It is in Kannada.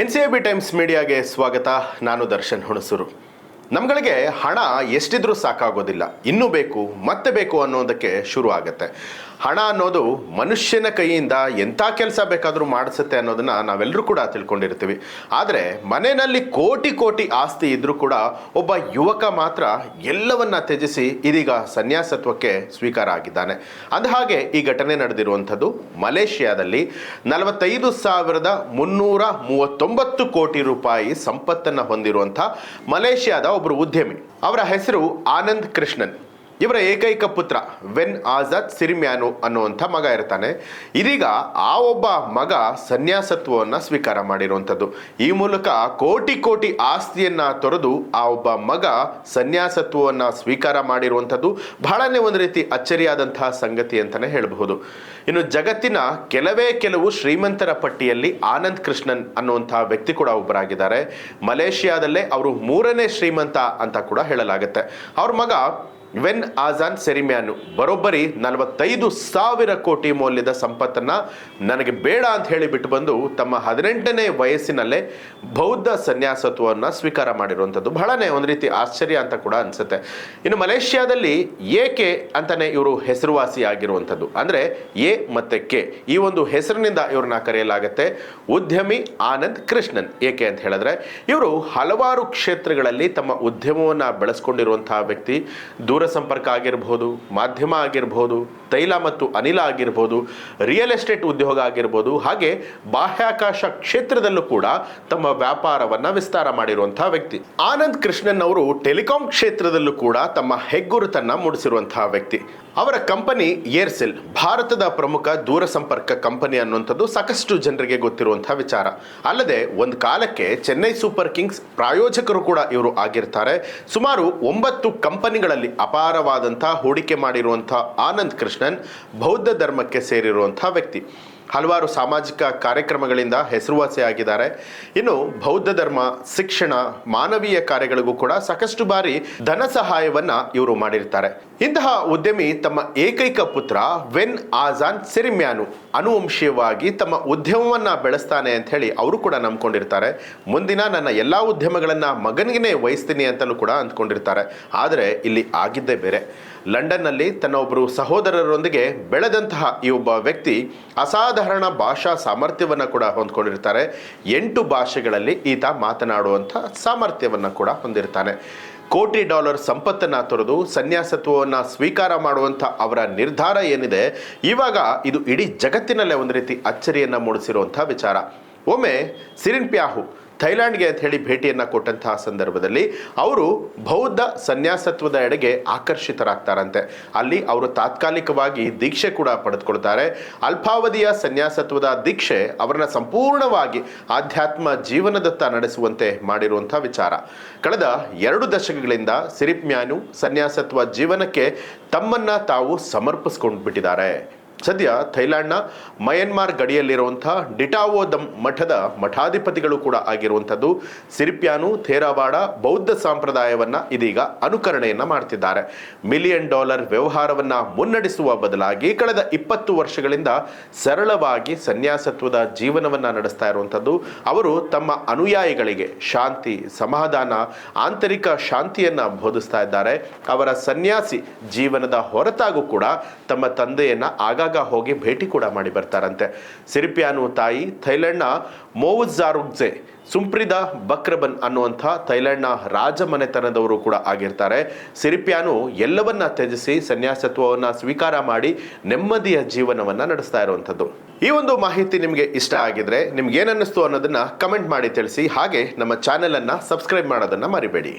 N C I B Times ಮೀಡಿಯಾಗೆ ಸ್ವಾಗತ. ನಾನು ದರ್ಶನ್ ಹುಣಸೂರು. ನಮ್ಗಳಿಗೆ ಹಣ ಎಷ್ಟಿದ್ರೂ ಸಾಕಾಗೋದಿಲ್ಲ. ಇನ್ನೂ ಬೇಕು, ಮತ್ತೆ ಬೇಕು ಅನ್ನೋದಕ್ಕೆ ಶುರು ಆಗುತ್ತೆ ಹಣ ಅನ್ನೋದು ಮನುಷ್ಯನ ಕೈಯಿಂದ ಎಂಥ ಕೆಲಸ ಬೇಕಾದರೂ ಮಾಡಿಸುತ್ತೆ ಅನ್ನೋದನ್ನ ನಾವೆಲ್ಲರೂ ಕೂಡ ತಿಳ್ಕೊಂಡಿರ್ತೀವಿ. ಆದರೆ ಮನೆಯಲ್ಲಿ ಕೋಟಿ ಕೋಟಿ ಆಸ್ತಿ ಇದ್ದರೂ ಕೂಡ ಒಬ್ಬ ಯುವಕ ಮಾತ್ರ ಎಲ್ಲವನ್ನ ತ್ಯಜಿಸಿ ಇದೀಗ ಸನ್ಯಾಸತ್ವಕ್ಕೆ ಸ್ವೀಕಾರ ಆಗಿದ್ದಾನೆ. ಅಂದಹಾಗೆ ಈ ಘಟನೆ ನಡೆದಿರುವಂಥದ್ದು ಮಲೇಷಿಯಾದಲ್ಲಿ ನಲವತ್ತೈದು ಸಾವಿರದ ಮುನ್ನೂರ ಮೂವತ್ತೊಂಬತ್ತು ಕೋಟಿ ರೂಪಾಯಿ ಸಂಪತ್ತನ್ನು ಹೊಂದಿರುವಂಥ ಮಲೇಷಿಯಾದ ಒಬ್ಬರು ಉದ್ಯಮಿ. ಅವರ ಹೆಸರು ಆನಂದ್ ಕೃಷ್ಣನ್. ಇವರ ಏಕೈಕ ಪುತ್ರ, ವೆನ್ ಆಜಾದ್ ಸಿರಿಮ್ಯಾನು ಅನ್ನುವಂಥ ಮಗ ಇರ್ತಾನೆ. ಇದೀಗ ಆ ಒಬ್ಬ ಮಗ ಸನ್ಯಾಸತ್ವವನ್ನು ಸ್ವೀಕಾರ ಮಾಡಿರುವಂಥದ್ದು. ಈ ಮೂಲಕ ಕೋಟಿ ಕೋಟಿ ಆಸ್ತಿಯನ್ನು ತೊರೆದು ಆ ಒಬ್ಬ ಮಗ ಸನ್ಯಾಸತ್ವವನ್ನು ಸ್ವೀಕಾರ ಮಾಡಿರುವಂಥದ್ದು ಬಹಳನೇ ಒಂದು ರೀತಿ ಅಚ್ಚರಿಯಾದಂತಹ ಸಂಗತಿ ಅಂತಲೇ ಹೇಳಬಹುದು. ಇನ್ನು ಜಗತ್ತಿನ ಕೆಲವೇ ಕೆಲವು ಶ್ರೀಮಂತರ ಪಟ್ಟಿಯಲ್ಲಿ ಆನಂದ್ ಕೃಷ್ಣನ್ ಅನ್ನುವಂಥ ವ್ಯಕ್ತಿ ಕೂಡ ಒಬ್ಬರಾಗಿದ್ದಾರೆ. ಮಲೇಷಿಯಾದಲ್ಲೇ ಅವರು ಮೂರನೇ ಶ್ರೀಮಂತ ಅಂತ ಕೂಡ ಹೇಳಲಾಗುತ್ತೆ. ಅವ್ರ ಮಗ ವೆನ್ ಆಜಾನ್ ಸೆರಿಮ್ಯಾನು ಬರೋಬ್ಬರಿ ನಲವತ್ತೈದು ಸಾವಿರ ಕೋಟಿ ಮೌಲ್ಯದ ಸಂಪತ್ತನ್ನ ನನಗೆ ಬೇಡ ಅಂತ ಹೇಳಿ ಬಿಟ್ಟು ಬಂದು ತಮ್ಮ ಹದಿನೆಂಟನೇ ವಯಸ್ಸಿನಲ್ಲೇ ಬೌದ್ಧ ಸನ್ಯಾಸತ್ವವನ್ನು ಸ್ವೀಕಾರ ಮಾಡಿರುವಂಥದ್ದು. ಬಹಳನೇ ಒಂದು ರೀತಿ ಆಶ್ಚರ್ಯ ಅಂತ ಕೂಡ ಅನ್ಸುತ್ತೆ. ಇನ್ನು ಮಲೇಷ್ಯಾದಲ್ಲಿ ಏಕೆ ಅಂತಲೇ ಇವರು ಹೆಸರುವಾಸಿ ಆಗಿರುವಂಥದ್ದು ಅಂದರೆ ಎ ಮತ್ತೆ ಕೆ. ಈ ಒಂದು ಹೆಸರಿನಿಂದ ಇವ್ರನ್ನ ಕರೆಯಲಾಗುತ್ತೆ ಉದ್ಯಮಿ ಆನಂದ್ ಕೃಷ್ಣನ್. ಏಕೆ ಅಂತ ಹೇಳಿದ್ರೆ ಇವರು ಹಲವಾರು ಕ್ಷೇತ್ರಗಳಲ್ಲಿ ತಮ್ಮ ಉದ್ಯಮವನ್ನು ಬೆಳೆಸ್ಕೊಂಡಿರುವಂತಹ ವ್ಯಕ್ತಿ. ದೂರಸಂಪರ್ಕ ಆಗಿರ್ಬೋದು, ಮಾಧ್ಯಮ ಆಗಿರ್ಬೋದು, ತೈಲ ಮತ್ತು ಅನಿಲ ಆಗಿರ್ಬೋದು ರಿಯಲ್ ಎಸ್ಟೇಟ್ ಉದ್ಯೋಗ ಆಗಿರ್ಬೋದು, ಹಾಗೆ ಬಾಹ್ಯಾಕಾಶ ಕ್ಷೇತ್ರದಲ್ಲೂ ಕೂಡ ತಮ್ಮ ವ್ಯಾಪಾರವನ್ನ ವಿಸ್ತಾರ ಮಾಡಿರುವಂತಹ ವ್ಯಕ್ತಿ. ಆನಂದ್ ಕೃಷ್ಣನ್ ಅವರು ಟೆಲಿಕಾಂ ಕ್ಷೇತ್ರದಲ್ಲೂ ಕೂಡ ತಮ್ಮ ಹೆಗ್ಗುರುತನ್ನ ಮೂಡಿಸಿರುವಂತಹ ವ್ಯಕ್ತಿ. ಅವರ ಕಂಪನಿ ಏರ್ಸೆಲ್, ಭಾರತದ ಪ್ರಮುಖ ದೂರಸಂಪರ್ಕ ಕಂಪನಿ ಅನ್ನುವಂಥದ್ದು ಸಾಕಷ್ಟು ಜನರಿಗೆ ಗೊತ್ತಿರುವಂತಹ ವಿಚಾರ. ಅಲ್ಲದೆ ಒಂದು ಕಾಲಕ್ಕೆ ಚೆನ್ನೈ ಸೂಪರ್ ಕಿಂಗ್ಸ್ ಪ್ರಾಯೋಜಕರು ಕೂಡ ಇವರು ಆಗಿರ್ತಾರೆ. ಸುಮಾರು ಒಂಬತ್ತು ಕಂಪನಿಗಳಲ್ಲಿ ಅಪಾರವಾದಂತಹ ಹೂಡಿಕೆ ಮಾಡಿರುವಂಥ ಆನಂದ್ ಕೃಷ್ಣನ್ ಬೌದ್ಧ ಧರ್ಮಕ್ಕೆ ಸೇರಿರುವಂಥ ವ್ಯಕ್ತಿ. ಹಲವಾರು ಸಾಮಾಜಿಕ ಕಾರ್ಯಕ್ರಮಗಳಿಂದ ಹೆಸರುವಾಸಿಯಾಗಿದ್ದಾರೆ ಇನ್ನು ಬೌದ್ಧ ಧರ್ಮ, ಶಿಕ್ಷಣ, ಮಾನವೀಯ ಕಾರ್ಯಗಳಿಗೂ ಕೂಡ ಸಾಕಷ್ಟು ಬಾರಿ ಧನ ಸಹಾಯವನ್ನು ಇವರು ಮಾಡಿರ್ತಾರೆ. ಇಂತಹ ಉದ್ಯಮಿ ತಮ್ಮ ಏಕೈಕ ಪುತ್ರ ವೆನ್ ಆಜಾನ್ ಸಿರಿಮ್ಯಾನು ಅನುವಂಶೀಯವಾಗಿ ತಮ್ಮ ಉದ್ಯಮವನ್ನು ಬೆಳೆಸ್ತಾನೆ ಅಂತ ಹೇಳಿ ಅವರು ಕೂಡ ನಂಬ್ಕೊಂಡಿರ್ತಾರೆ. ಮುಂದಿನ ನನ್ನ ಎಲ್ಲ ಉದ್ಯಮಗಳನ್ನು ಮಗನಿಗೆ ವಹಿಸ್ತೀನಿ ಅಂತಲೂ ಕೂಡ ಅಂದ್ಕೊಂಡಿರ್ತಾರೆ. ಆದರೆ ಇಲ್ಲಿ ಆಗಿದ್ದೇ ಬೇರೆ. ಲಂಡನ್ನಲ್ಲಿ ತನ್ನ ಒಬ್ಬರು ಸಹೋದರರೊಂದಿಗೆ ಬೆಳೆದಂತಹ ಈ ಒಬ್ಬ ವ್ಯಕ್ತಿ ಅಸಾಧಾರಣ ಭಾಷಾ ಸಾಮರ್ಥ್ಯವನ್ನು ಕೂಡ ಹೊಂದ್ಕೊಂಡಿರ್ತಾರೆ. ಎಂಟು ಭಾಷೆಗಳಲ್ಲಿ ಈತ ಮಾತನಾಡುವಂಥ ಸಾಮರ್ಥ್ಯವನ್ನು ಕೂಡ ಹೊಂದಿರ್ತಾನೆ. ಕೋಟಿ ಡಾಲರ್ ಸಂಪತ್ತನ್ನು ತೊರೆದು ಸನ್ಯಾಸತ್ವವನ್ನು ಸ್ವೀಕಾರ ಮಾಡುವಂಥ ಅವರ ನಿರ್ಧಾರ ಏನಿದೆ, ಇವಾಗ ಇದು ಇಡೀ ಜಗತ್ತಿನಲ್ಲೇ ಒಂದು ರೀತಿ ಅಚ್ಚರಿಯನ್ನು ಮೂಡಿಸಿರುವಂಥ ವಿಚಾರ. ಒಮ್ಮೆ ಸಿರಿನ್ ಪ್ಯಾಹು ಥೈಲ್ಯಾಂಡ್ಗೆ ಅಂತ ಹೇಳಿ ಭೇಟಿಯನ್ನು ಕೊಟ್ಟಂತಹ ಸಂದರ್ಭದಲ್ಲಿ ಅವರು ಬೌದ್ಧ ಸನ್ಯಾಸತ್ವದ ಎಡೆಗೆ ಆಕರ್ಷಿತರಾಗ್ತಾರಂತೆ. ಅಲ್ಲಿ ಅವರು ತಾತ್ಕಾಲಿಕವಾಗಿ ದೀಕ್ಷೆ ಕೂಡ ಪಡೆದುಕೊಳ್ತಾರೆ. ಅಲ್ಪಾವಧಿಯ ಸನ್ಯಾಸತ್ವದ ದೀಕ್ಷೆ ಅವರನ್ನು ಸಂಪೂರ್ಣವಾಗಿ ಆಧ್ಯಾತ್ಮ ಜೀವನದತ್ತ ನಡೆಸುವಂತೆ ಮಾಡಿರುವಂಥ ವಿಚಾರ. ಕಳೆದ ಎರಡು ದಶಕಗಳಿಂದ ಸಿರಿಪ್ಮ್ಯಾನು ಸನ್ಯಾಸತ್ವ ಜೀವನಕ್ಕೆ ತಮ್ಮನ್ನ ತಾವು ಸಮರ್ಪಿಸ್ಕೊಂಡು ಬಿಟ್ಟಿದ್ದಾರೆ ಸದ್ಯ ಥೈಲ್ಯಾಂಡ್ನ ಮಯನ್ಮಾರ್ ಗಡಿಯಲ್ಲಿರುವಂಥ ಡಿಟಾವೋ ದಮ್ ಮಠದ ಮಠಾಧಿಪತಿಗಳು ಕೂಡ ಆಗಿರುವಂಥದ್ದು. ಸಿರಿಪ್ಯಾನು, ಥೇರವಾಡ ಬೌದ್ಧ ಸಂಪ್ರದಾಯವನ್ನ ಇದೀಗ ಅನುಕರಣೆಯನ್ನ ಮಾಡ್ತಿದ್ದಾರೆ. ಮಿಲಿಯನ್ ಡಾಲರ್ ವ್ಯವಹಾರವನ್ನ ಮುನ್ನಡೆಸುವ ಬದಲಾಗಿ ಕಳೆದ ಇಪ್ಪತ್ತು ವರ್ಷಗಳಿಂದ ಸರಳವಾಗಿ ಸನ್ಯಾಸತ್ವದ ಜೀವನವನ್ನ ನಡೆಸ್ತಾ ಇರುವಂಥದ್ದು. ಅವರು ತಮ್ಮ ಅನುಯಾಯಿಗಳಿಗೆ ಶಾಂತಿ, ಸಮಾಧಾನ, ಆಂತರಿಕ ಶಾಂತಿಯನ್ನ ಬೋಧಿಸ್ತಾ ಇದ್ದಾರೆ. ಅವರ ಸನ್ಯಾಸಿ ಜೀವನದ ಹೊರತಾಗೂ ಕೂಡ ತಮ್ಮ ತಂದೆಯನ್ನ ಆಗಾಗ ಹೋಗಿ ಭೇಟಿ ಕೂಡ ಮಾಡಿ ಬರ್ತಾರಂತೆ. ಸಿರಿಪಿಯಾನು ತಾಯಿ ಥೈಲ್ಯಾಂಡ್ನ ಮೋವುಜಾರುಗ್ಜೆ ಸುಂಪ್ರಿದ ಬಕ್ರಬನ್ ಅನ್ನುವಂಥ ಥೈಲ್ಯಾಂಡ್ನ ರಾಜಮನೆತನದವರು ಕೂಡ ಆಗಿರ್ತಾರೆ. ಸಿರಿಪಿಯಾನು ಎಲ್ಲವನ್ನ ತ್ಯಜಿಸಿ ಸನ್ಯಾಸತ್ವವನ್ನು ಸ್ವೀಕಾರ ಮಾಡಿ ನೆಮ್ಮದಿಯ ಜೀವನವನ್ನ ನಡೆಸ್ತಾ ಇರುವಂಥದ್ದು. ಈ ಒಂದು ಮಾಹಿತಿ ನಿಮಗೆ ಇಷ್ಟ ಆಗಿದ್ರೆ ನಿಮ್ಗೆ ಏನನ್ನಿಸ್ತು ಅನ್ನೋದನ್ನ ಕಮೆಂಟ್ ಮಾಡಿ ತಿಳಿಸಿ. ಹಾಗೆ ನಮ್ಮ ಚಾನೆಲ್ ಅನ್ನ ಸಬ್ಸ್ಕ್ರೈಬ್ ಮಾಡೋದನ್ನ ಮರಿಬೇಡಿ.